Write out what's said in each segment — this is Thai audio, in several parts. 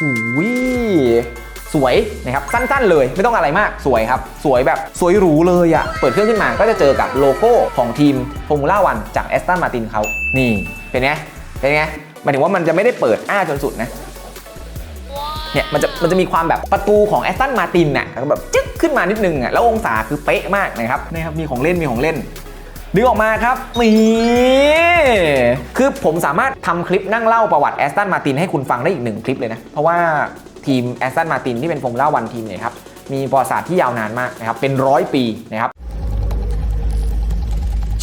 หูยสวยนะครับสั้นๆเลยไม่ต้องอะไรมากสวยครับ สวยแบบสวยหรูเลยอะ่ะ เปิดเครื่องขึ้นมาก็จะเจอกับโลโก้ของทีม Formula 1จาก Aston Martin เขานี่เป็นไงเป็นไงหมายถึงว่ามันจะไม่ได้เปิดอ้าจนสุดนะเนี่ยมันจะมันจะมีความแบบประตูของแอสตันมาตินน่ะแล้วก็แบบจึ๊กขึ้นมานิดนึงอะแล้วองศาคือเป๊ะมากนะครับนะครับมีของเล่นมีของเล่น ดึงออกมาครับนี่คือผมสามารถทำคลิปนั่งเล่าประวัติแอสตันมาตินให้คุณฟังได้อีกหนึ่งคลิปเลยนะ เพราะว่าทีมแอสตันมาตินที่เป็นฟอร์มูล่าวันทีมเนี่ยครับ มีประวัติศาสตร์ที่ยาวนานมากนะครับ เป็นร้อยปีนะครับ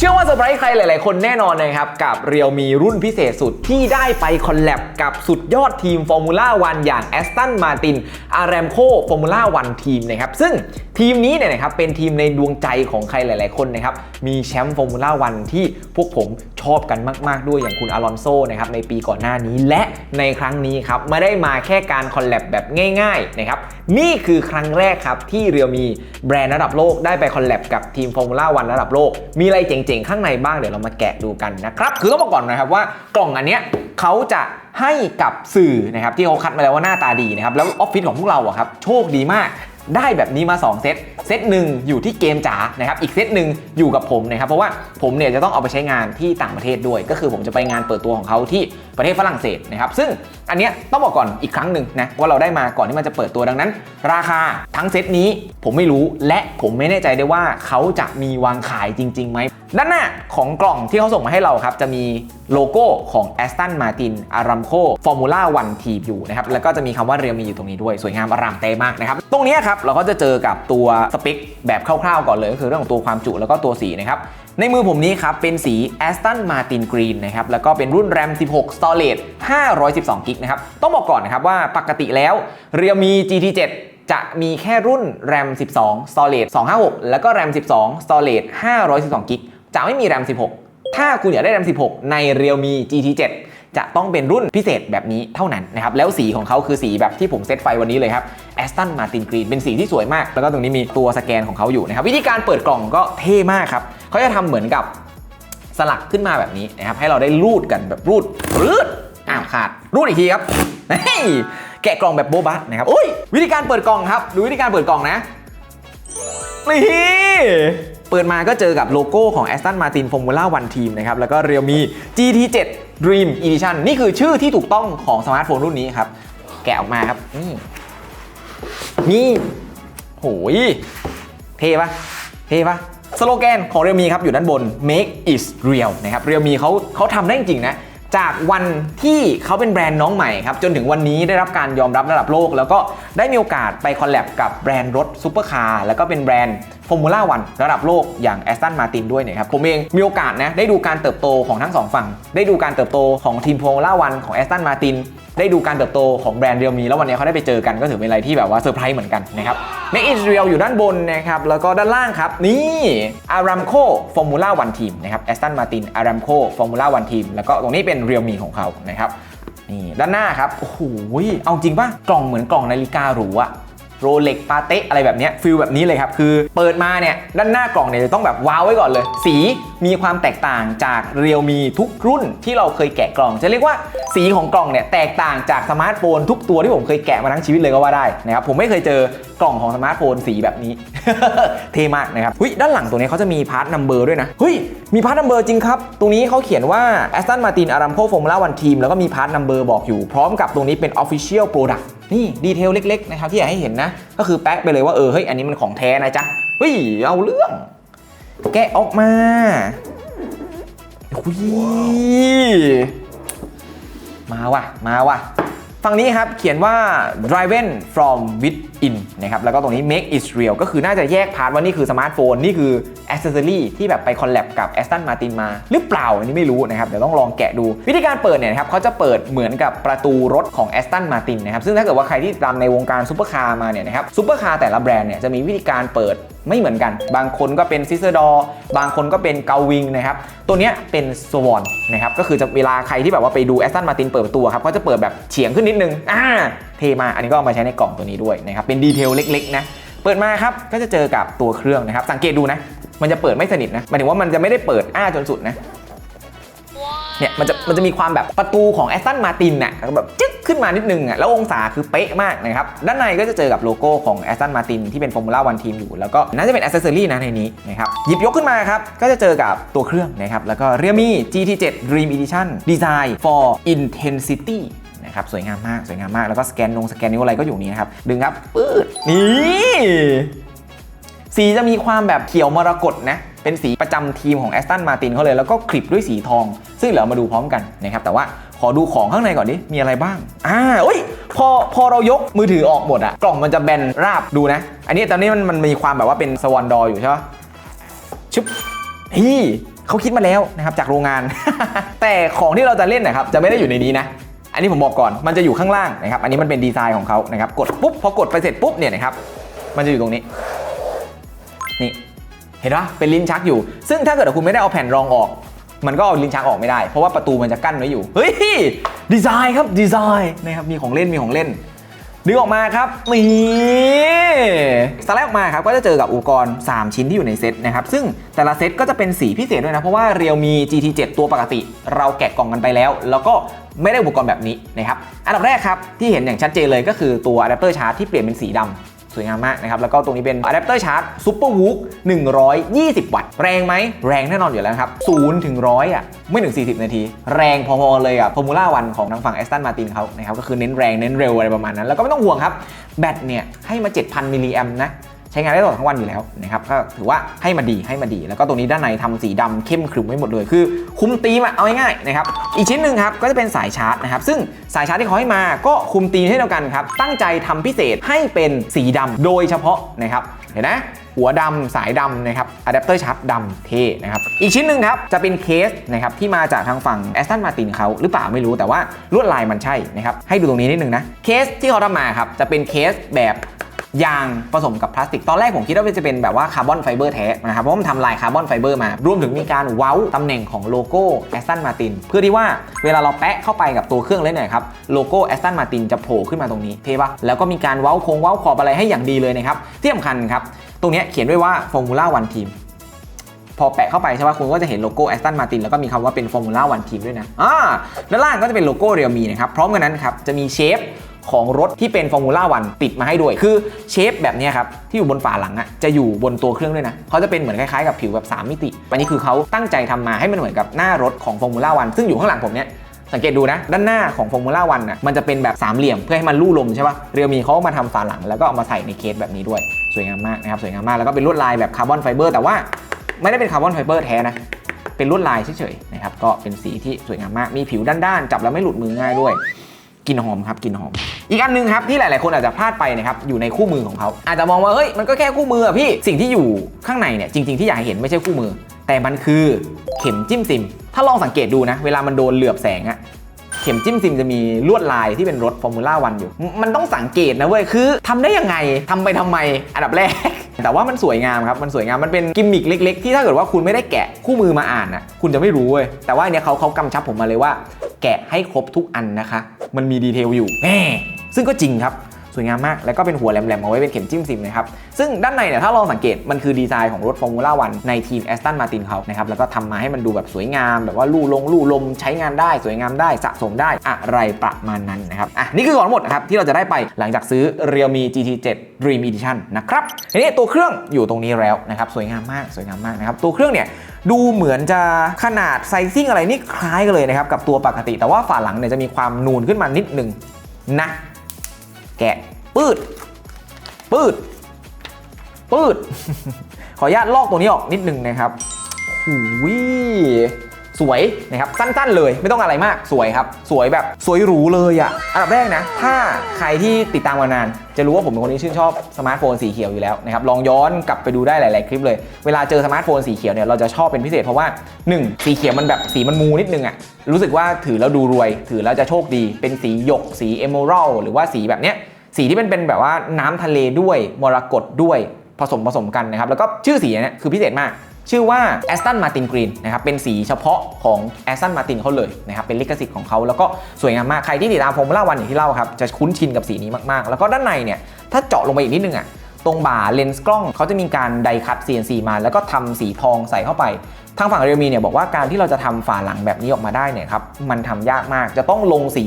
เชื่อว่าเซอร์ไพรส์ใครหลาย ๆ คนแน่นอนนะครับ กับเรียวมีรุ่นพิเศษสุดที่ได้ไปคอลแลบกับสุดยอดทีมฟอร์มูล่าวันอย่างแอสตันมาตินอารมโคฟอร์มูล่าวันทีมนะครับ ซึ่งทีมนี้เนี่ยนะครับเป็นทีมในดวงใจของใครหลาย ๆ คนนะครับ มีแชมป์ฟอร์มูล่าวันที่พวกผมชอบกันมาก ๆ ด้วยอย่างคุณอารอนโซนะครับในปีก่อนหน้านี้และในครั้งนี้ครับไม่ได้มาแค่การคอลแลบแบบง่าย ๆ นะครับนี่คือครั้งแรกครับที่เรียวมีแบรนด์ระดับโลกได้ไปคอลแลบกับทีมฟอร์มูล่าวันระดับโลกมีอะไรเจ๋งๆ ข้างในบ้างเดี๋ยวเรามาแกะดูกันนะครับ คือต้องบอกก่อนนะครับว่ากล่องอันเนี้ยเขาจะให้กับสื่อนะครับที่เขาคัดมาแล้วว่าหน้าตาดีนะครับแล้วออฟฟิศของพวกเราอะครับโชคดีมาก ได้แบบนี้มา 2 เซต เซตหนึ่งอยู่ที่เกมจ๋านะครับ อีกเซตหนึ่งอยู่กับผมนะครับ เพราะว่าผมเนี่ยจะต้องเอาไปใช้งานที่ต่างประเทศด้วย ก็คือผมจะไปงานเปิดตัวของเขาที่ประเทศฝรั่งเศสนะครับ ซึ่งอันเนี้ยต้องบอกก่อนอีกครั้งหนึ่งนะว่าเราได้มาก่อนที่มันจะเปิดตัวดังนั้น ราคาทั้งเซตนี้ผมไม่รู้และผมไม่แน่ใจได้ว่าเขาจะมีวางขายจริงๆไหมด้านหน้าของกล่องที่เขาส่งมาให้เราครับจะมีโลโก้ของ Aston Martin Aramco Formula 1 Team อยู่นะครับแล้วก็จะมีคำว่าเรียมีอยู่ตรงนี้ด้วยสวยงามอารามเตมากนะครับตรงนี้ครับเราก็จะเจอกับตัวสเปคแบบคร่าวๆก่อนเลยก็คือเรื่องของตัวความจุแล้วก็ตัวสีนะครับในมือผมนี้ครับ เป็นสี Aston Martin Green นะครับ แล้วก็เป็นรุ่น RAM 16 Storage 512กิกนะครับ ต้องบอกก่อนนะครับว่าปกติแล้ว เรียมี GT7 จะมีแค่รุ่น RAM 12 Storage 256 แล้วก็ RAM 12 Storage 512กิกจะไม่มี RAM 16 ถ้าคุณอยากได้ RAM 16 ใน Realme GT7 จะต้องเป็นรุ่นพิเศษแบบนี้เท่านั้นนะครับแล้วสีของเขาคือสีแบบที่ผมเซตไฟวันนี้เลยครับ Aston Martin Green เป็นสีที่สวยมาก แล้วก็ตรงนี้มีตัวสแกนของเขาอยู่นะครับวิธีการเปิดกล่องก็เท่มากครับเขาจะทำเหมือนกับสลักขึ้นมาแบบนี้นะครับให้เราได้รูดกันแบบรูดรืดอ้าวขาดรูดอีกทีครับเฮ้ยแกะกล่องแบบโบบะนะครับโอ้ยวิธีการเปิดกล่องครับดูวิธีการเปิดกล่องนะนี่เปิดมาก็เจอกับโลโก้ของ Aston Martin Formula 1 Team นะครับ แล้วก็ Realme GT7 Dream Edition นี่คือชื่อที่ถูกต้องของสมาร์ทโฟนรุ่นนี้ครับ แกะออกมาครับ นี่นี่โหยเท่ปะเท่ปะสโลแกนของ Realme ครับ อยู่ด้านบน make is real นะครับ Realme เขาเขาทำได้จริงนะ จากวันที่เขาเป็นแบรนด์น้องใหม่ครับ จนถึงวันนี้ได้รับการยอมรับระดับโลก แล้วก็ได้มีโอกาสไปคอลแลบกับแบรนด์รถซูเปอร์คาร์แล้วก็เป็นแบรนด์ ฟอร์มูล่าวันระดับโลกอย่าง Aston Martin ด้วยเนี่ยครับผมเองมีโอกาสนะได้ดูการเติบโตของทั้งสองฝั่ง ได้ดูการเติบโตของทีมฟอร์มูล่าวันของ Aston Martin ได้ดูการเติบโตของแบรนด์เรียวมีแล้ววันนี้เขาได้ไปเจอกันก็ถือเป็นอะไรที่แบบว่าเซอร์ไพรส์เหมือนกันนะครับ Make it real อยู่ด้านบนนะครับแล้วก็ด้านล่างครับ นี่ Aramco Formula One Team นะครับ Aston Martin Aramco Formula One Team แล้วก็ตรงนี้เป็นเรียวมีของเขานะครับนี่ด้านหน้าครับโอ้โหเอาจริงป่ะกล่องเหมือนกล่องนาฬิกาหรูอะ โรเล็กปาเต้อะไรแบบนี้ฟิลแบบนี้เลยครับ คือเปิดมาเนี่ย ด้านหน้ากล่องเนี่ยจะต้องแบบว้าวไว้ก่อนเลย สีมีความแตกต่างจากเรียวมีทุกรุ่นที่เราเคยแกะกล่อง จะเรียกว่าสีของกล่องเนี่ย แตกต่างจากสมาร์ทโฟนทุกตัวที่ผมเคยแกะมาทั้งชีวิตเลยก็ว่าได้นะครับผมไม่เคยเจอกล่องของสมาร์ทโฟนสีแบบนี้ เท่มากนะครับเฮ้ยด้านหลังตรงนี้เขาจะมีพาร์ทนัมเบอร์ด้วยนะเฮ้ยมีพาร์ทนัมเบอร์จริงครับ ตรงนี้เขาเขียนว่า Aston Martin Aramco Formula One Team แล้วก็มีพาร์ทนัมเบอร์บอกอยู่พร้อมกับตรงนี้เป็น Official Product นี่ดีเทลเล็กๆนะครับที่อยากให้เห็นนะ ก็คือแปะไปเลยว่าเออเฮ้ยอันนี้มันของแท้นะจ๊ะเฮ้ยเอาเรื่อง แกะออกมาหุยมาว่ะมาว่ะ ฝั่งนี้ครับเขียนว่า driven from within นะครับแล้วก็ตรงนี้ make is real ก็คือน่าจะแยกพาร์ทว่านี่คือสมาร์ทโฟน นี่คือ accessory ที่แบบไปคอลแลบกับ Aston Martin มา หรือเปล่า อันนี้ไม่รู้นะครับ เดี๋ยวต้องลองแกะดู วิธีการเปิดเนี่ยนะครับเขาจะเปิดเหมือนกับประตูรถของ Aston Martin นะครับซึ่งถ้าเกิดว่าใครที่ตามในวงการซูเปอร์คาร์มาเนี่ยนะครับซูเปอร์คาร์แต่ละแบรนด์เนี่ยจะมีวิธีการเปิด ไม่เหมือนกัน บางคนก็เป็นซิสเตอร์ดอบางคนก็เป็นเกาวิงนะครับ ตัวเนี้ยเป็นสวอนนะครับ ก็คือจะเวลาใครที่แบบว่าไปดูแอสตันมาตินเปิดตัวครับก็จะเปิดแบบเฉียงขึ้นนิดนึง อ่า เทมา อันนี้ก็เอามาใช้ในกล่องตัวนี้ด้วยนะครับ เป็นดีเทลเล็กๆนะ เปิดมาครับ ก็จะเจอกับตัวเครื่องนะครับ สังเกตดูนะ มันจะเปิดไม่สนิทนะ หมายถึงว่ามันจะไม่ได้เปิดอ้าจนสุดนะ เนี่ยมันจะมันจะมีความแบบประตูของแอสตันมาตินน่ะแบบจึ๊กขึ้นมานิดนึงอะแล้วองศาคือเป๊ะมากนะครับ ด้านในก็จะเจอกับโลโก้ของแอสตันมาตินที่เป็นฟอร์มูล่าวันทีมอยู่ แล้วก็น่าจะเป็นอ c เซสซอรี่นะในนี้นะครับหยิบยกขึ้นมาครับ ก็จะเจอกับตัวเครื่องนะครับแล้วก็เรียมี GT7 Dream Edition Design for Intensity นะครับสวยงามมากสวยงามมากแล้วก็สแกนนงสแกนนิ้วอะไรก็อยู่นี้นะครับดึงครับปื๊ดนี่สีจะมีความแบบเขียวมรกตนะ เป็นสีประจำทีมของแอสตันมาตินเขาเลย แล้วก็คลิปด้วยสีทอง ซึ่งเดี๋ยวเรามาดูพร้อมกันนะครับ แต่ว่าขอดูของข้างในก่อนดิ มีอะไรบ้าง อ่าอุ้ย พอ พอเรายกมือถือออกหมดอะกล่องมันจะแบนราบดูนะ อันนี้ตอนนี้มันมันมีความแบบว่าเป็นสวอนดออยู่ใช่ปะชึบนี่เขาคิดมาแล้วนะครับจากโรงงาน แต่ของที่เราจะเล่นนะครับจะไม่ได้อยู่ในนี้นะอันนี้ผมบอกก่อน มันจะอยู่ข้างล่างนะครับ อันนี้มันเป็นดีไซน์ของเขานะครับ กดปุ๊บ พอกดไปเสร็จปุ๊บเนี่ยนะครับ มันจะอยู่ตรงนี้ นี่ เห็นปะเป็นลิ้นชักอยู่ ซึ่งถ้าเกิดว่าคุณไม่ได้เอาแผ่นรองออก มันก็เอาลิ้นชักออกไม่ได้ เพราะว่าประตูมันจะกั้นไว้อยู่ เฮ้ย ดีไซน์ครับ ดีไซน์นะครับ มีของเล่น มีของเล่น ดึงออกมาครับ นี่สไลด์ออกมาครับ ก็จะเจอกับอุปกรณ์ 3 ชิ้นที่อยู่ในเซตนะครับ ซึ่งแต่ละเซตก็จะเป็นสีพิเศษด้วยนะ เพราะว่าเรียวมี GT7 ตัวปกติ เราแกะกล่องกันไปแล้ว แล้วก็ไม่ได้อุปกรณ์แบบนี้นะครับ อันดับแรกครับ ที่เห็นอย่างชัดเจนเลยก็คือตัวอะแดปเตอร์ชาร์จที่เปลี่ยนเป็นสีดำส วยงามมากนะครับ แล้วก็ตรงนี้เป็นอะแดปเตอร์ชาร์จซูเปอร์วูก120 วัตต์ แรงไหม แรงแน่นอนอยู่แล้วครับ0ถึง100อะไม่ถึง 40 นาที แรงพอๆเลยกับฟอร์มูล่าวันของทางฝั่งแอสตันมาตินเขานะครับก็คือเน้นแรงเน้นเร็วอะไรประมาณนั้น แล้วก็ไม่ต้องห่วงครับแบตเนี่ยให้มา 7,000มิลลิแอมนะ ช้งานได้ตลอดทั้งวันอยู่แล้วนะครับก็ถือว่าให้มาดีให้มาดี แล้วก็ตรงนี้ด้านในทำสีดำเข้มขรึมไว้หมดเลย คือคุมธีมอะเอาง่ายๆนะครับอีกชิ้นหนึ่งครับก็จะเป็นสายชาร์จนะครับซึ่งสายชาร์จที่เขาให้มาก็คุมธีมเช่นเดียวกันครับตั้งใจทำพิเศษให้เป็นสีดำโดยเฉพาะนะครับเห็นไหมหัวดำสายดำนะครับอะแดปเตอร์ชาร์จดำเท่นะครับ อีกชิ้นหนึ่งครับ จะเป็นเคสนะครับที่มาจากทางฝั่งแอสตันมาตินเขาหรือเปล่าไม่รู้แต่ว่าลวดลายมันใช่นะครับ ให้ดูตรงนี้นิดนึงนะ เคสที่เขาทำมาครับ จะเป็นเคสแบบ ยางผสมกับพลาสติก ตอนแรกผมคิดว่าจะเป็นแบบว่าคาร์บอนไฟเบอร์แท้นะครับ เพราะมันทำลายคาร์บอนไฟเบอร์มา รวมถึงมีการเว้าตำแหน่งของโลโก้แอสตันมาตินเพื่อที่ว่าเวลาเราแปะเข้าไปกับตัวเครื่องเล่นเนี่ยครับโลโก้แอสตันมาตินจะโผล่ขึ้นมาตรงนี้เท่ปะแล้วก็มีการเว้าโค้งเว้าขอบอะไรให้อย่างดีเลยนะครับที่สำคัญครับตรงนี้เขียนไว้ว่า Formula One Team พอแปะเข้าไปใช่ป่ะคุณก็จะเห็นโลโก้แอสตันมาตินแล้วก็มีคำว่าเป็น Formula One Team ด้วยนะอ่าด้านล่างก็จะเป็นโลโก้เรียวมีนะครับพร้อมกันนั้นครับจะมีเชฟ ของรถที่เป็น Formula One ติดมาให้ด้วย คือเชฟแบบนี้ครับ ที่อยู่บนฝาหลังอะจะอยู่บนตัวเครื่องด้วยนะเขาจะเป็นเหมือนคล้ายๆกับผิวแบบ 3 มิติ อันนี้คือเขาตั้งใจทำมาให้มันเหมือนกับหน้ารถของ Formula One ซึ่งอยู่ข้างหลังผมเนี้ยสังเกตดูนะ ด้านหน้าของ Formula One น่ะมันจะเป็นแบบสามเหลี่ยมเพื่อให้มันลู่ลมใช่ป่ะเรียวมีเขามาทำฝาหลังแล้วก็เอามาใส่ในเคสแบบนี้ด้วย สวยงามมากนะครับสวยงามมากแล้วก็เป็นลวดลายแบบคาร์บอนไฟเบอร์แต่ว่าไม่ได้เป็นคาร์บอนไฟเบอร์แท้นะเป็นลวดลายเฉยๆนะครับก็เป็นสีที่สวยงามมากมีผิวด้านๆจับแล้วไม่หลุดมือง่ายด้วยกลินหอมครับกลินหอม อีกอันหนึงครับที่หลาย ๆ คนอาจจะพลาดไปนะครับอยู่ในคู่มือของเขาอาจจะมองว่าเฮ้ยมันก็แค่คู่มืออะพี่สิ่งที่อยู่ข้างในเนี่ยจริง ๆ ที่อยากเห็นไม่ใช่คู่มือ แต่มันคือเข็มจิ้มซิม ถ้าลองสังเกตดูนะ เวลามันโดนเหลือบแสงอะ ข็มจิ้มซิมจะมีลวดลายที่เป็นรถฟอร์มูล่าวันอยู่ มันต้องสังเกตนะเว้ย คือทำได้ยังไงทำไปทำไม อันดับแรก แต่ว่ามันสวยงามครับ มันสวยงาม มันเป็นกิมมิคเล็ก ๆ ที่ถ้าเกิดว่าคุณไม่ได้แกะคู่มือมาอ่านอะ คุณจะไม่รู้เว้ย แต่ว่าอันเนี้ยเขาเขากำชับผมมาเลยว่า แกะให้ครบทุกอันนะคะ มันมีดีเทลอยู่แน่ซึ่งก็จริงครับ สวยงามมาก แล้วก็เป็นหัวแหลมๆเอาไว้เป็นเข็มจิ้มซิมนะครับ ซึ่งด้านในเนี่ยถ้าลองสังเกตมันคือดีไซน์ของรถฟอร์มูล่าวันในทีมแอสตันมาตินเขานะครับแล้วก็ทำมาให้มันดูแบบสวยงาม แบบว่าลู่ลงลู่ลมใช้งานได้สวยงามได้สะสมได้อะไรประมาณนั้นนะครับอะนี่คือของทั้งหมดนะครับที่เราจะได้ไปหลังจากซื้อ Realme GT7 Dream Edition นะครับทีนี้ตัวเครื่องอยู่ตรงนี้แล้วนะครับสวยงามมากสวยงามมากนะครับตัวเครื่องเนี่ยดูเหมือนจะขนาดไซซิ่งอะไรนี่คล้ายกันเลยนะครับกับตัวปกติ แต่ว่าฝาหลังเนี่ยจะมีความนูนขึ้นมานิดนึงนะ แกะปืดปืดปืด ขออนุญาตลอกตัวนี้ออกนิดนึงนะครับหูย สวยนะครับสั้นๆ เลยไม่ต้องอะไรมากสวยครับ สวยแบบสวยหรูเลยอะ่ะอันดับแรกนะ ถ้าใครที่ติดตามมานาน จะรู้ว่าผมเป็นคนที่ชื่นชอบสมาร์ทโฟนสีเขียวอยู่แล้วนะครับลองย้อนกลับไปดูได้หลาย ๆ คลิปเลย เวลาเจอสมาร์ทโฟนสีเขียวเนี่ยเราจะชอบเป็นพิเศษเพราะว่า 1 สีเขียวมันแบบสีมันมูนิดนึงอะ่ะรู้สึกว่าถือแล้วดูรวย ถือแล้วจะโชคดี เป็นสีหยกสีเอเมอรัลหรือว่าสีแบบเนี้ยสีที่เป็นเป็นแบบว่าน้ำทะเลด้วยมรกตด้วยผสมผสมกันนะครับแล้วก็ชื่อสีเนี่ยคือพิเศษมาก ชื่อว่า Aston Martin Green นะครับเป็นสีเฉพาะของ Aston Martin เขาเลยนะครับเป็นลิขสิทธิ์ของเขาแล้วก็สวยงามมากใครที่ติดตามฟอร์มูล่าวันอย่างที่เล่าครับจะคุ้นชินกับสีนี้มากๆ แล้วก็ด้านในเนี่ยถ้าเจาะลงไปอีกนิดนึงอะตรงบ่าเลนส์กล้องเขาจะมีการไดคัต CNC มา แล้วก็ทำสีทองใส่เข้าไป ทางฝั่งเรียมีเนี่ยบอกว่าการที่เราจะทำฝาหลังแบบนี้ออกมาได้เนี่ยครับมันทำยากมากจะต้องลงสี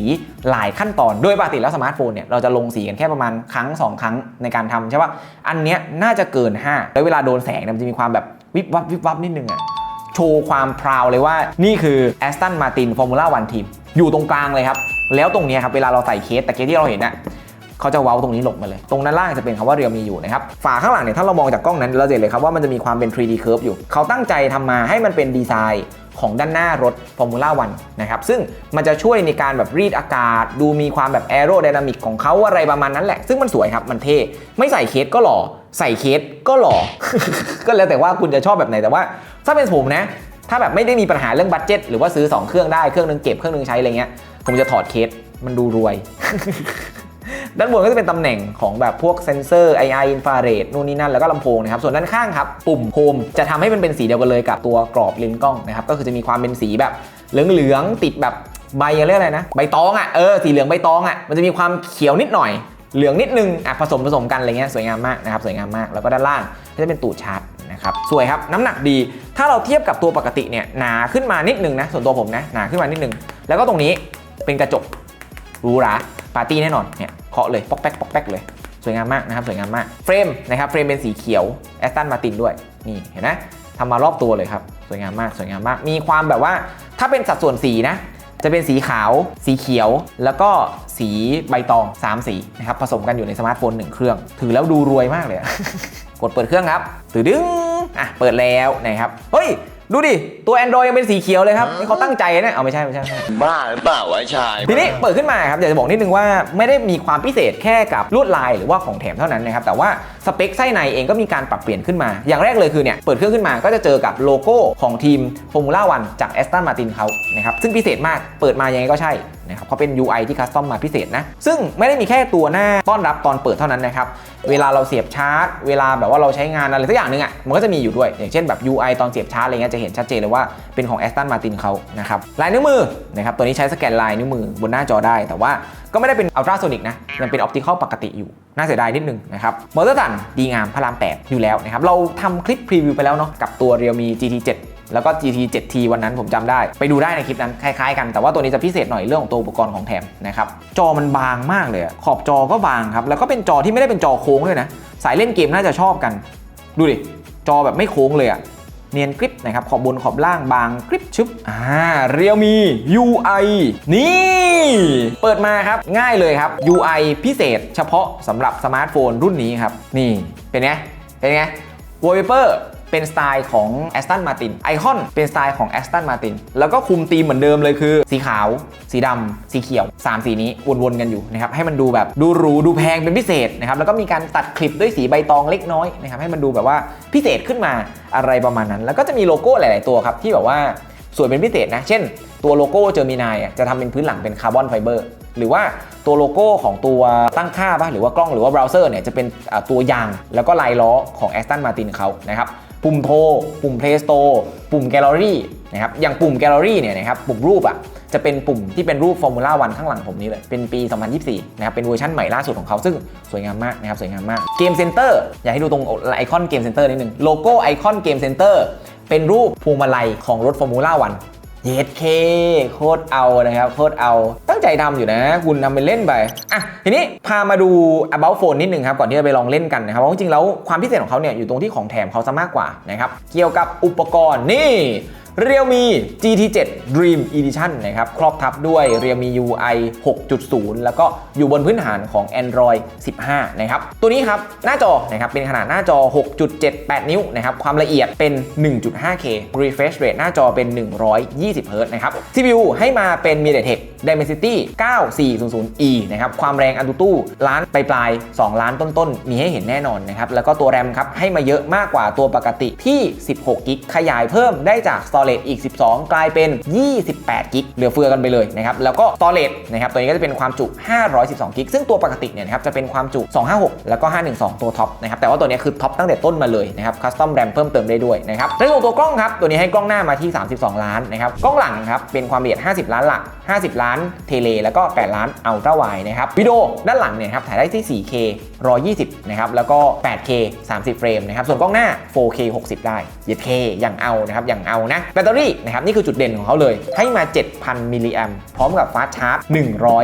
หลายขั้นตอน โดยปกติแล้วสมาร์ทโฟนเนี่ยเราจะลงสีกันแค่ประมาณครั้ง 2 ครั้งในการทำใช่ปะอันเนี้ยน่าจะเกิน 5 แล้วเวลาโดนแสงเนี่ยมันจะมีความแบบ วิบวับวิบวับนิดนึงอะโชว์ความพราวเลยว่านี่คือ Aston Martin Formula One Team อยู่ตรงกลางเลยครับ แล้วตรงนี้ครับเวลาเราใส่เคสแต่เคสที่เราเห็นน่ะเขาจะเว้าตรงนี้หลบมาเลย ตรงด้านล่างจะเป็นคำว่าเรียวมีอยู่นะครับ ฝาข้างหลังเนี่ยถ้าเรามองจากกล้องนั้นเราจะเห็นเลยครับว่ามันจะมีความเป็น 3D curve อยู่ เขาตั้งใจทำมาให้มันเป็นดีไซน์ ของด้านหน้ารถ Formula 1นะครับซึ่งมันจะช่วยในการแบบรีดอากาศ ดูมีความแบบแอโร d y นามิกของเขาอะไรประมาณนั้นแหละ ซึ่งมันสวยครับ มันเท่ไม่ใส่เคสก็หล่อ ใส่เคสก็หล่อ ก็แล้วแต่ว่าคุณจะชอบแบบไหนแต่ว่า ถ้าเป็นผมนะ ถ้าแบบไม่ได้มีปัญหาเรื่องบัตเจ็ตหรือว่าซื้อ 2 เครื่องได้เครื่องนึงเก็บเครื่องนึงใช้อะไรเงี้ยผมจะถอดเคสมันดูรวย ด้านบนก็จะเป็นตำแหน่งของแบบพวกเซนเซอร์ IR อินฟราเรดนู่นนี่นั่นแล้วก็ลำโพงนะครับส่วนด้านข้างครับปุ่มโฮมจะทำให้มันเป็นสีเดียวกันเลยกับตัวกรอบเลนส์กล้องนะครับก็คือจะมีความเป็นสีแบบเหลืองๆติดแบบใบอะไรยกอะไรนะใบตองอะเออสีเหลืองใบตองอะมันจะมีความเขียวนิดหน่อยเหลืองนิดนึงอะผสมผสมกันอะไรเงี้ยสวยงามมากนะครับสวยงามมากแล้วก็ด้านล่างก็จะเป็นตูดชาร์จนะครับสวยครับน้ำหนักดี ถ้าเราเทียบกับตัวปกติเนี่ยหนาขึ้นมานิดนึงนะส่วนตัวผมนะหนาขึ้นมานิดนึง แล้วก็ตรงนี้เป็นกระจก รูหราปาร์ตี้แน่นอนเนี่ยเคาะเลยป๊อกแป๊กป๊อกแป๊กเลยสวยงามมากนะครับสวยงามมากเฟรมนะครับเฟรมเป็นสีเขียวแอสตันมาตินด้วยนี่เห็นไหมทำมารอบตัวเลยครับสวยงามมากสวยงามมาก มีความแบบว่าถ้าเป็นสัดส่วนสีนะจะเป็นสีขาว สีเขียว แล้วก็สีใบตอง 3 สีนะครับผสมกันอยู่ในสมาร์ทโฟน 1 เครื่อง ถือแล้วดูรวยมากเลย กดเปิดเครื่องครับ ตือดึงอะเปิดแล้วนะครับ เฮ้ย ดูดิ ตัว Android ยังเป็นสีเขียวเลยครับนี่เขาตั้งใจนะเอาไม่ใช่ไม่ใช่ไม่ใช่ บ้าหรือเปล่าวะไอ้ชาย ทีนี้เปิดขึ้นมาครับอยากจะบอกนิดนึงว่าไม่ได้มีความพิเศษแค่กับลวดลายหรือว่าของแถมเท่านั้นนะครับแต่ว่าสเปคไส้ในเองก็มีการปรับเปลี่ยนขึ้นมา อย่างแรกเลยคือเนี่ยเปิดเครื่องขึ้นมาก็จะเจอกับโลโก้ของทีม Formula 1จาก Aston Martin เขานะครับซึ่งพิเศษมากเปิดมายังไงก็ใช่นะครับเพราะเป็น UI ที่คัสตอมมาพิเศษนะ ซึ่งไม่ได้มีแค่ตัวหน้าต้อนรับตอนเปิดเท่านั้นนะครับ เวลาเราเสียบชาร์จ เวลาแบบว่าเราใช้งานอะไรสักอย่างหนึ่งอะ มันก็จะมีอยู่ด้วย อย่างเช่นแบบ UI ตอนเสียบชาร์จอะไรเงี้ยจะเห็นชัดเจนเลยว่าเป็นของ Aston Martin เขานะครับ ลายนิ้วมือนะครับ ตัวนี้ใช้สแกนลายนิ้วมือบนหน้าจอได้ แต่ว่า ก็ไม่ได้เป็นอัลตราโซนิกนะมันเป็นออปติคอลปกติอยู่ น่าเสียดายนิดนึงนะครับมอเตอร์ตันดีงามพระราม 8 อยู่แล้วนะครับเราทำคลิปพรีวิวไปแล้วเนาะกับตัว Realme GT 7 แล้วก็ GT 7T วันนั้นผมจำได้ ไปดูได้ในคลิปนั้นคล้ายๆกัน แต่ว่าตัวนี้จะพิเศษหน่อยเรื่องของตัวอุปกรณ์ของแถมนะครับ จอมันบางมากเลย ขอบจอก็บางครับ แล้วก็เป็นจอที่ไม่ได้เป็นจอโค้งด้วยนะ สายเล่นเกมน่าจะชอบกัน ดูดิ จอแบบไม่โค้งเลยอะ เนียนกริปนะครับขอบบนขอบล่างบางกริปชึบอ่าเรียวมี UI นี่ เปิดมาครับง่ายเลยครับ UI พิเศษเฉพาะสำหรับสมาร์ทโฟนรุ่นนี้ครับ นี่เป็นไงเป็นไง Wallpaper เป็ เป็นสไตล์ของ Aston Martin ไอคอนเป็นสไตล์ของ Aston Martin แล้วก็คุมธีมเหมือนเดิมเลยคือ สีขาว สีดำ สีเขียว 3 สีนี้วนๆกันอยู่นะครับ ให้มันดูแบบดูหรูดูแพงเป็นพิเศษนะครับ แล้วก็มีการตัดคลิปด้วยสีใบตองเล็กน้อยนะครับ ให้มันดูแบบว่าพิเศษขึ้นมาอะไรประมาณนั้น แล้วก็จะมีโลโก้หลาย ๆ ตัวครับที่แบบว่าสวยเป็นพิเศษนะ เช่น ตัวโลโก้เจอร์มินายจะทำเป็นพื้นหลังเป็นคาร์บอนไฟเบอร์ หรือว่าตัวโลโก้ของตัวตั้งค่าป่ะหรือว่ากล้องหรือว่าเบราว์เซอร์เนี่ยจะเป็นตัวยางแล้วก็ลายล้อของ Aston Martin เขานะครับ ปุ่มโทร ปุ่ม Play Store ปุ่ม Gallery นะครับอย่างปุ่ม Gallery เนี่ยนะครับปุ่มรูปอะจะเป็นปุ่มที่เป็นรูป Formula 1ข้างหลังผมนี้เลย เป็นปี 2024 นะครับ เป็นเวอร์ชันใหม่ล่าสุดของเขา ซึ่งสวยงามมากนะครับ สวยงามมาก เกมเซ็นเตอร์อยากให้ดูตรงไอคอนเกมเซ็นเตอร์นิดนึง โลโก้ไอคอนเกมเซ็นเตอร์เป็นรูปพวงมาลัยของรถ Formula 1 เยดเคโคตรเอานะครับโคตรเอาตั้งใจทำอยู่นะ คุณทำเป็นเล่นไปอะทีนี้พามาดู about phone นิดนึงครับ ก่อนที่จะไปลองเล่นกันนะครับเพราะจริงๆแล้วความพิเศษของเขาเนี่ยอยู่ตรงที่ของแถมเขาซะมากกว่านะครับเกี่ยวกับอุปกรณ์นี่ Realme GT7 Dream Edition นะครับ ครอบทับด้วย Realme UI 6.0 แล้วก็อยู่บนพื้นฐานของ Android 15 นะครับ ตัวนี้ครับ หน้าจอนะครับ เป็นขนาดหน้าจอ 6.78 นิ้วนะครับ ความละเอียดเป็น 1.5K refresh rate หน้าจอเป็น 120 Hz นะครับ CPU ให้มาเป็น MediaTek Dimensity 9400E นะครับ ความแรง Antutu ล้านปลายๆ2ล้านต้นๆ มีให้เห็นแน่นอนนะครับ แล้วก็ตัว RAM ครับ ให้มาเยอะมากกว่าตัวปกติที่ 16กิกขยายเพิ่มได้จาก s t อีก 12 กลายเป็น 28 กิก เหลือเฟือกันไปเลยนะครับ แล้วก็ Storage นะครับ ตัวนี้ก็จะเป็นความจุ 512 กิก ซึ่งตัวปกติเนี่ยนะครับจะเป็นความจุ 256 แล้วก็ 512 ตัวท็อปนะครับ แต่ว่าตัวนี้คือท็อปตั้งแต่ต้นมาเลยนะครับ Custom RAM เพิ่มเติมได้ด้วยนะครับในส่วนตัวกล้องครับ ตัวนี้ให้กล้องหน้ามาที่ 32 ล้านนะครับ กล้องหลังครับ เป็นความละเอียด 50 ล้านหลัก50 ล้านเทเลแล้วก็ 8 ล้านอัลตร้าไวนะครับวิดีโอด้านหลังเนี่ยครับถ่ายได้ที่ 4K 120 นะครับ แล้วก็ 8K 30 เฟรมนะครับ ส่วนกล้องหน้า 4K 60 ได้ 7K อย่างเอานะครับ อย่างเอานะ แบตเตอรี่นะครับ นี่คือจุดเด่นของเขาเลย ให้มา 7,000 มิลลิแอมพร้อมกับฟาสต์ชาร์จ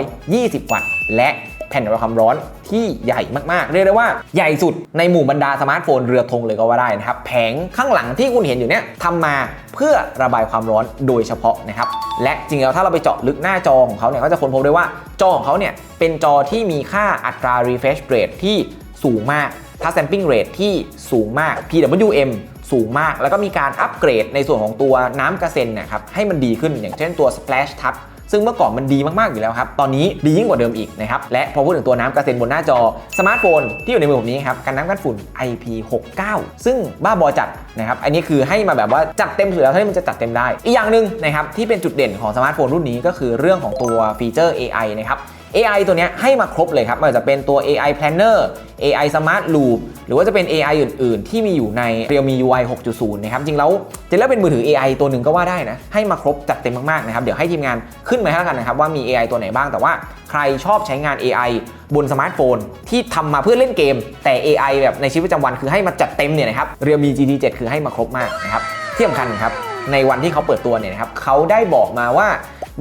120 วัตต์ และ แผ่นระบายความร้อนที่ใหญ่มากๆ เรียกได้ว่าใหญ่สุดในหมู่บรรดาสมาร์ทโฟนเรือธงเลยก็ว่าได้นะครับ แผงข้างหลังที่คุณเห็นอยู่เนี่ยทำมาเพื่อระบายความร้อนโดยเฉพาะนะครับ และจริงๆแล้วถ้าเราไปเจาะลึกหน้าจอของเขาเนี่ยก็จะค้นพบได้ว่าจอของเขาเนี่ยเป็นจอที่มีค่าอัตรา refresh rate ที่สูงมากทัช sampling rate ที่สูงมาก PWM สูงมาก แล้วก็มีการอัปเกรดในส่วนของตัวน้ำกระเซ็นนะครับให้มันดีขึ้นอย่างเช่นตัว splash touch ซึ่งเมื่อก่อนมันดีมากๆอยู่แล้วครับตอนนี้ดียิ่งกว่าเดิมอีกนะครับและพอพูดถึงตัวน้ำกระเซ็นบนหน้าจอสมาร์ทโฟนที่อยู่ในมือผมนี้ครับกันน้ำกันฝุ่น IP69 ซึ่งบ้าบอจัดนะครับอันนี้คือให้มาแบบว่าจัดเต็มสุดแล้วเท่าที่มันจะจัดเต็มได้ อีกอย่างหนึ่งนะครับที่เป็นจุดเด่นของสมาร์ทโฟนรุ่นนี้ก็คือเรื่องของตัวฟีเจอร์ AI นะครับ AI ตัวนี้ให้มาครบเลยครับไม่ว่าจะเป็นตัว AI Planner AI Smart Loop หรือว่าจะเป็น AI อื่น ๆ ที่มีอยู่ใน Realme UI 6.0 นะครับ จริงแล้วจะเรียกเป็นมือถือ AI ตัวหนึ่งก็ว่าได้นะ ให้มาครบจัดเต็มมาก ๆ นะครับ เดี๋ยวให้ทีมงานขึ้นมาให้แล้วกันนะครับ ว่ามี AI ตัวไหนบ้าง แต่ว่าใครชอบใช้งาน AI บนสมาร์ทโฟน ที่ทำมาเพื่อเล่นเกม แต่ AI แบบในชีวิตประจำวันคือให้มาจัดเต็มเนี่ยนะครับ Realme GT 7คือให้มาครบมากนะครับที่สำคัญครับในวันที่เขาเปิดตัวเนี่ยนะครับเขาได้บอกมาว่า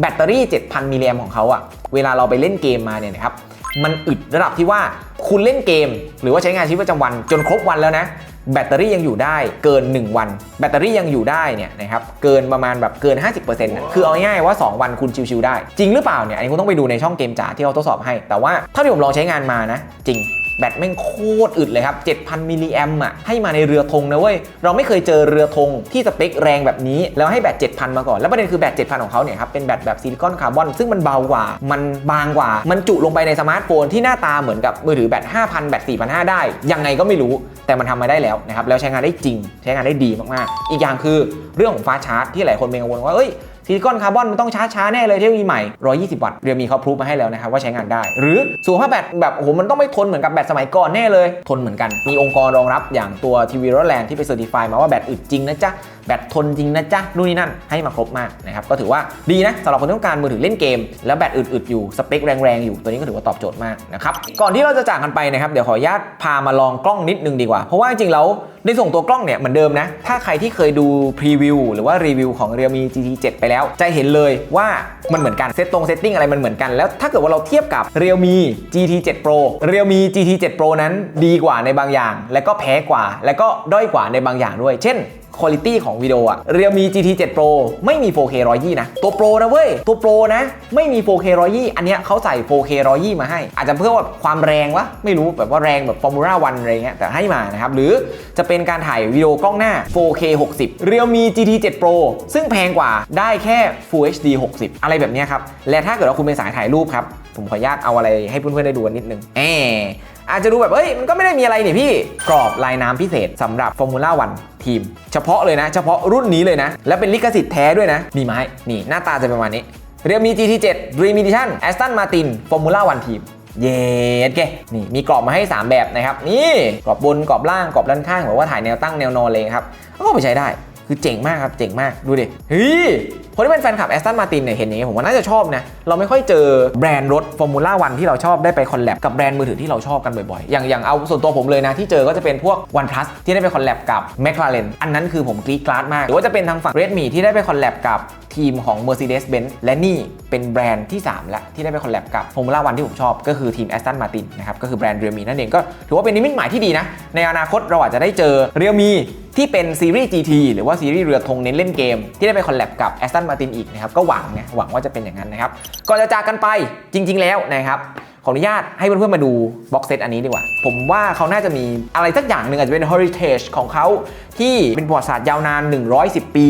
แบตเตอรี่ 7,000 มิลลิแอมของเขาอะ เวลาเราไปเล่นเกมมาเนี่ยนะครับมันอึดระดับที่ว่าคุณเล่นเกม หรือว่าใช้งานชีวิตประจำวันจนครบวันแล้วนะ แบตเตอรี่ยังอยู่ได้เกิน 1 วัน แบตเตอรี่ยังอยู่ได้เนี่ยนะครับเกินประมาณแบบเกิน 50%นะคือเอาง่ายๆว่า 2 วันคุณชิวๆได้ จริงหรือเปล่าเนี่ยอันนี้คุณต้องไปดูในช่องเกมจ๋าที่เขาทดสอบให้ แต่ว่าถ้าที่ผมลองใช้งานมานะ จริง แบตแม่งโคตรอึดเลยครับ 7,000 มิลลิแอมอะให้มาในเรือธงนะเว้ย เราไม่เคยเจอเรือธงที่สเปคแรงแบบนี้ แล้วให้แบต 7,000 มาก่อน แล้วประเด็นคือแบต 7,000 ของเขาเนี่ยครับ เป็นแบตแบบซิลิคอนคาร์บอน ซึ่งมันเบากว่า มันบางกว่า มันจุลงไปในสมาร์ทโฟนที่หน้าตาเหมือนกับมือถือแบต 5,000 แบต 4,500 ได้ ยังไงก็ไม่รู้ แต่มันทำมาได้แล้วนะครับ แล้วใช้งานได้จริง ใช้งานได้ดีมากๆ อีกอย่างคือเรื่องของฟ้าชาร์จที่หลายคนเป็นกังวลว่า เอ้ย ซิลิคอนคาร์บอนมันต้องชาช้าแน่เลยเทคโนโลยีใหม่ 120 วัตต์เรียมีเขาพรูฟมาให้แล้วนะครับว่าใช้งานได้ หรือสุขภาพแบตแบบโอ้โหมันต้องไม่ทนเหมือนกับแบตสมัยก่อนแน่เลย ทนเหมือนกันมีองค์กรรองรับอย่างตัวทีวีรถแลนที่ไปเซอร์ติฟายมาว่าแบตอึดจริงนะจ๊ะ แบตทนจริงนะจ๊ะนู่นนี่นั่นให้มาครบมากนะครับก็ถือว่าดีนะสำหรับคนที่ต้องการมือถือเล่นเกม แล้วแบตอึดๆอยู่สเปคแรงๆอยู่ตัวนี้ก็ถือว่าตอบโจทย์มากนะครับก่อนที่เราจะจากกันไปนะครับเดี๋ยวขออนุญาตพามาลองกล้องนิดนึงดีกว่า เพราะว่าจริงๆแล้วในส่วนตัวกล้องเนี่ยเหมือนเดิมนะ ถ้าใครที่เคยดูพรีวิวหรือว่ารีวิวของ Realme GT 7 ไปแล้ว จะเห็นเลยว่ามันเหมือนกันเซตตรงเซตติ้งอะไรมันเหมือนกัน แล้วถ้าเกิดว่าเราเทียบกับ Realme GT 7 Pro Realme GT 7 Pro นั้นดีกว่าในบางอย่าง และก็แพ้กว่า และก็ด้อยกว่าในบางอย่างด้วย เช่น คุณภาพของวิดีโออะ Realme GT 7 Pro ไม่มี 4K 120 นะ ตัว Pro นะเว้ย ตัว Pro นะ ไม่มี 4K 120 อันเนี้ยเขาใส่ 4K 120 มาให้ อาจจะเพื่อแบบความแรงวะ ไม่รู้แบบว่าแรงแบบ Formula 1อะไรเงี้ย แต่ให้มานะครับ หรือจะเป็นการถ่ายวิดีโอกล้องหน้า 4K 60 Realme GT 7 Pro ซึ่งแพงกว่าได้แค่ Full HD 60 อะไรแบบเนี้ยครับ และถ้าเกิดว่าคุณเป็นสายถ่ายรูปครับ ผมขออนุญาตเอาอะไรให้เพื่อนๆได้ดูกันนิดนึงแอ อาจจะดูแบบเฮ้ยมันก็ไม่ได้มีอะไรนี่พี่กรอบลายน้ำพิเศษสำหรับ Formula 1ทีม เฉพาะเลยนะ เฉพาะรุ่นนี้เลยนะ และเป็นลิขสิทธิ์แท้ด้วยนะมีไม้นี่หน้าตาจะประมาณนี้ Realme GT7 Dream Edition Aston Martin Formula 1ทีมเย็ดแกนี่มีกรอบมาให้ 3 แบบนะครับ นี่กรอบบนกรอบล่างกรอบด้านข้างแบบว่าถ่ายแนวตั้งแนวนอนเลยครับก็ไปใช้ได้คือเจ๋งมากครับ เจ๋งมากดูดิเฮ้ย คนที่เป็นแฟนคลับแอสตันมาตินเนี่ยเห็นอย่างนี้ผมว่าน่าจะชอบนะ เราไม่ค่อยเจอแบรนด์รถฟอร์มูล่าวันที่เราชอบได้ไปคอลแลบกับแบรนด์มือถือที่เราชอบกันบ่อยๆ อย่างอย่างเอาส่วนตัวผมเลยนะ ที่เจอก็จะเป็นพวก OnePlus ที่ได้ไปคอลแลบกับ McLaren อันนั้นคือผมกรี๊ดกราดมาก หรือว่าจะเป็นทางฝั่ง Redmi ที่ได้ไปคอลแลบกับทีมของ Mercedes-Benz และนี่เป็นแบรนด์ที่ 3 แล้วที่ได้ไปคอลแลบกับ Formula 1ที่ผมชอบ ก็คือทีม Aston Martin นะครับก็คือแบรนด์ Realme นั่นเองก็ถือว่าเป็นนิมิตหมายที่ดีนะ ในอนาคตเราอาจจะได้เจอ Realme ที่เป็นซีรีส์ GT หรือว่าซีรีส์เรือธงเน้นเล่นเกมที่ได้ไปคอลแลบกับ Aston Martin อีกนะครับก็หวังนะหวังว่าจะเป็นอย่างนั้นนะครับก่อนจะจากกันไปจริง ๆ แล้วนะครับขออนุญาตให้เพื่อนๆมาดูบ็อกเซตอันนี้ดีกว่า ผมว่าเขาน่าจะมีอะไรสักอย่างหนึ่งอาจจะเป็น heritage ของเขาที่เป็นประวัติศาสตร์ยาวนาน 110 ปี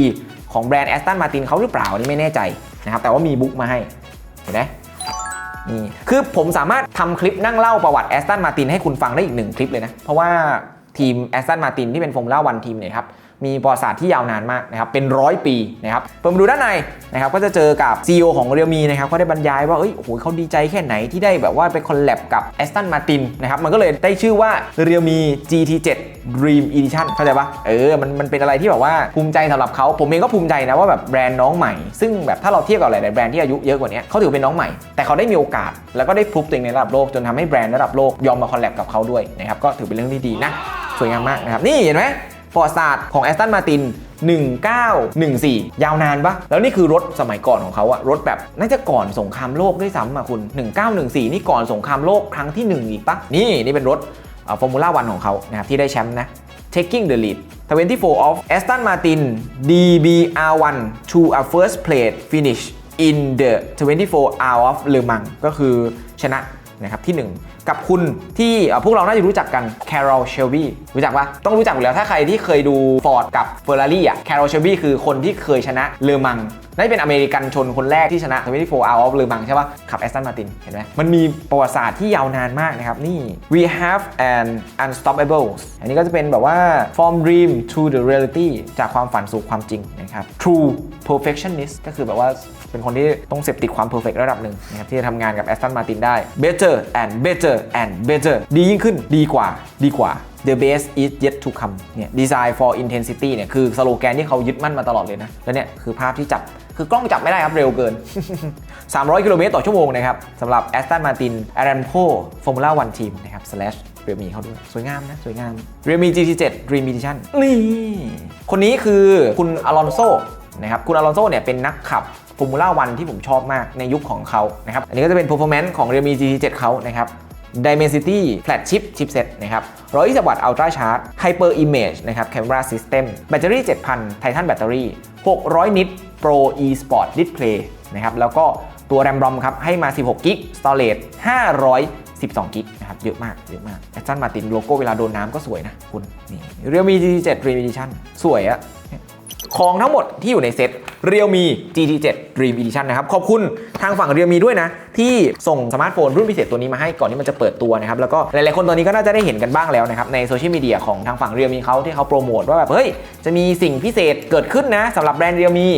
ของแบรนด์แอสตันมาตินเขาหรือเปล่าอันนี่ไม่แน่ใจนะครับแต่ว่ามีบุ๊กมาให้ เห็นไหมนี่คือผมสามารถทำคลิปนั่งเล่าประวัติแอสตันมาตินให้คุณฟังได้อีกหนึ่งคลิปเลยนะ เพราะว่าทีมแอสตันมาตินที่เป็นฟอร์มูล่าวันทีมเนี่ยครับ มีประวัติศาสตร์ที่ยาวนานมากนะครับเป็นร้อยปีนะครับเปิดมาดูด้านในนะครับก็จะเจอกับ CEO ของเรียวมีนะครับก็ได้บรรยายว่าเอ้ยโอ้โหเขาดีใจแค่ไหนที่ได้แบบว่าไปคอลแลบกับ Aston Martin นะครับมันก็เลยได้ชื่อว่าเรียวมี GT7 Dream Edition เข้าใจปะเออมันมันเป็นอะไรที่แบบว่าภูมิใจสำหรับเขาผมเองก็ภูมิใจนะว่าแบบแบรนด์น้องใหม่ ซึ่งแบบถ้าเราเทียบกับหลายๆแบรนด์ที่อายุเยอะกว่านี้เขาถือเป็นน้องใหม่ แต่เขาได้มีโอกาส แล้วก็ได้พรูฟตัวเองในระดับโลกจนทำให้แบรนด์ระดับโลกยอมมาคอลแลบกับเขาด้วยนะครับก็ถือเป็นเรื่องที่ดีนะสวยงามมากนะครับนี่เห็นไหม ประวัติศาสตร์ของแอสตันมาติน1914 ยาวนานปะแล้วนี่คือรถสมัยก่อนของเขาอะรถแบบน่าจะก่อนสงครามโลกด้วยซ้ำอะคุณ 1914 นี่ก่อนสงครามโลกครั้งที่ 1 อีกปะนี่นี่เป็นรถฟอร์มูล่าวันของเขานะครับที่ได้แชมป์นะ taking the lead 24 of Aston Martin DBR1 to a first place finish in the 24 hour of Le Mans ก็คือชนะนะครับที่ 1 กับคุณที่พวกเราน่าจะรู้จักกัน Carol Shelby รู้จักปะต้องรู้จักอยู่แล้วถ้าใครที่เคยดู Ford กับ Ferrari อะ Carol Shelby คือคนที่เคยชนะเลอมัง น่าจะเป็นอเมริกันชนคนแรกที่ชนะ24 hour of Le Mans ใช่ปะขับ Aston Martin เห็นไหมมันมีประวัติศาสตร์ที่ยาวนานมากนะครับ นี่ we have an unstoppable อันนี้ก็จะเป็นแบบว่า from dream to the reality จากความฝันสู่ความจริงนะครับ true perfectionist ก็คือแบบว่าเป็นคนที่ต้องเสพติดความ perfect ระดับหนึ่งนะครับที่จะทำงานกับ Aston Martin ได้ better and better and better ดียิ่งขึ้นดีกว่าดีกว่า The best is yet to come เนี่ย design for intensity เนี่ยคือสโลแกนที่เขายึดมั่นมาตลอดเลยนะ แล้วเนี่ยคือภาพที่จับ คือกล้องจับไม่ได้ครับ เร็วเกิน 300 กิโลเมตรต่อชั่วโมงนะครับสำหรับ Aston Martin Aramco Formula One Team นะครับ slash เรียมีเขาด้วย สวยงามนะ สวยงามเรียมี GT7 Dream Edition นี่คนนี้คือคุณอลอนโซนะครับคุณอลอนโซเนี่ยเป็นนักขับฟอร์มูล่าวันที่ผมชอบมากในยุคของเขานะครับ อันนี้ก็จะเป็น performance ของ Realme GT7 เขานะครับ Dimensity Flat Chip Chipset นะครับ120วัตต์ Ultra Charge Hyper Image นะครับ Camera System แบตเตอรี่ 7,000 Titan Battery 600 นิต Pro E Sport Display นะครับแล้วก็ตัว RAM ROM ครับ ให้มา 16 กิก Storage 512 กิกนะครับ เยอะมาก เยอะมาก Aston Martin โลโก้เวลาโดนน้ำก็สวยนะคุณ นี่ Realme GT7 Dream Edition สวยอะ ของทั้งหมดที่อยู่ในเซ็ต Realme GT7 Dream Edition นะครับ ขอบคุณทางฝั่ง Realme ด้วยนะ ที่ส่งสมาร์ทโฟนรุ่นพิเศษตัวนี้มาให้ก่อนที่มันจะเปิดตัวนะครับ แล้วก็หลายๆคนตอนนี้ก็น่าจะได้เห็นกันบ้างแล้วนะครับ ในโซเชียลมีเดียของทางฝั่ง Realme เขาที่เขาโปรโมทว่าแบบ เฮ้ย จะมีสิ่งพิเศษเกิดขึ้นนะสำหรับแบรนด์ Realme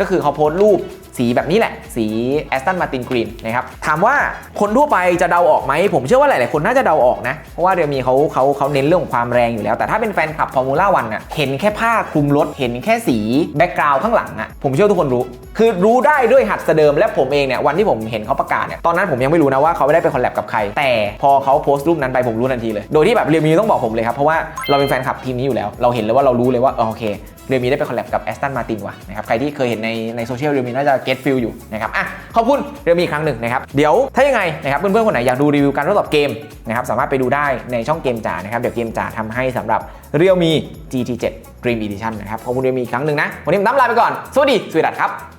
ก็คือเขาโพสต์รูป สีแบบนี้แหละ สี Aston Martin Green นะครับถามว่าคนทั่วไปจะเดาออกไหม ผมเชื่อว่าหลาย ๆ คนน่าจะเดาออกนะ เพราะว่าเรียมีเขาเขาเขาเน้นเรื่องของความแรงอยู่แล้ว แต่ถ้าเป็นแฟนคลับฟอร์มูล่าวันอะเห็นแค่ผ้าคลุมรถ เห็นแค่สีแบ็กกราวด์ข้างหลังอะผมเชื่อทุกคนรู้ คือรู้ได้ด้วยหัดเดิมและผมเองเนี่ยวันที่ผมเห็นเขาประกาศเนี่ยตอนนั้นผมยังไม่รู้นะว่าเขาไม่ได้ไปคอลแลบกับใคร แต่พอเขาโพสต์รูปนั้นไปผมรู้ทันทีเลย โดยที่แบบเรียมีต้องบอกผมเลยครับเพราะว่าเราเป็นแฟนคลับทีมนี้อยู่แล้ว เราเห็นเลยว่าเรารู้เลยว่าโอเค เรียมีได้ไปคอลแลบกับแอสตันมาตินว่ะนะครับใครที่เคยเห็นในในโซเชียลเรียมีน่าจะเก็ตฟิลอยู่นะครับอะขอบคุณเรียมีอีกครั้งหนึ่งนะครับเดี๋ยวถ้ายังไงนะครับเพื่อนๆคนไหนอยากดูรีวิวการทดสอบเกมนะครับสามารถไปดูได้ในช่องเกมจ๋านะครับเดี๋ยวเกมจ๋าทำให้สำหรับเรียวมี GT7 Dream Edition นะครับขอบคุณเรียมีอีกครั้งหนึ่งนะวันนี้ผมตั้มลาไปก่อนสวัสดีสวีดัตครับ